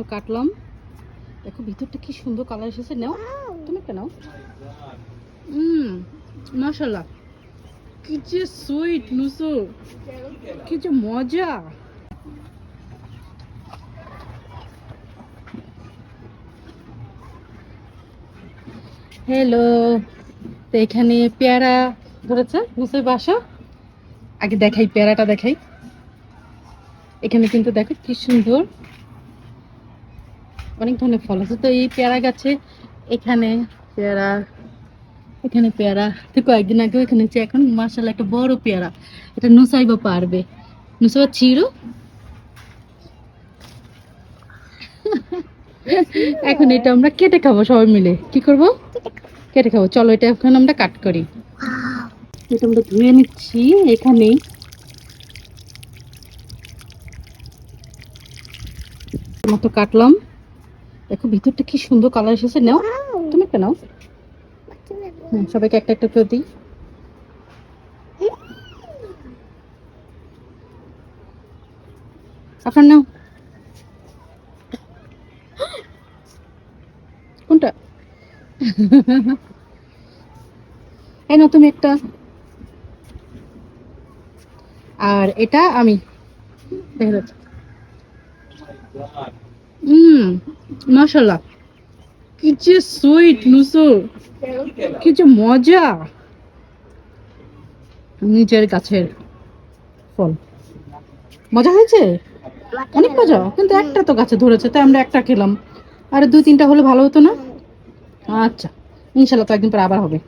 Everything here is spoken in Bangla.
টমেটো কাটলাম। দেখো, ভিতরটা কি সুন্দর কালার এসেছে। নাও, তুমি একটা নাও। হুম মাশাল্লাহ কি যে সুইট নুসু। কি যে মজা। হ্যালো তো এখানে পেয়ারা ধরেছে নুসুর বাসা। আগে দেখাই, পেয়ারাটা দেখাই। এখানে কিন্তু দেখো কি সুন্দর। অনেক ধরনের ফল আছে। তো এই পেয়ারা গাছে এখানে পেয়ারা এখানে পেয়ারা। তো কয়েকদিন আগে এখানে হচ্ছে এখন মার্শাল একটা বড় পেয়ারা। এটা নুসাইবা পারবে। নুসাইবা ছিড়ো এখন এটা আমরা কেটে খাব সবাই মিলে। কি করব? কেটে খাব। চলো এটা এখন আমরা কাট করি। এটা আমরা ধুয়ে নিচ্ছি এখানেই। মতো কাটলাম। দেখো, ভিতরটা কি সুন্দর কালার এসেছে। নাও, তুমি একটা নাও। সবাইকে একটা একটা করে দিই। আপনার নাও। কোনটা? এই নাও, তুমি একটা। আর এটা আমি। হুম। মাশাল্লাহ কি যে সুইট নুসু। কি যে মজা। নিজের গাছের ফল। মজা হয়েছে? অনেক মজা, কিন্তু একটা তো গাছে ধরেছে, তাই আমরা একটা খেলাম। আর দুই তিনটা হলে ভালো হতো না? আচ্ছা ইনশাল্লাহ তো একদিন পর আবার হবে।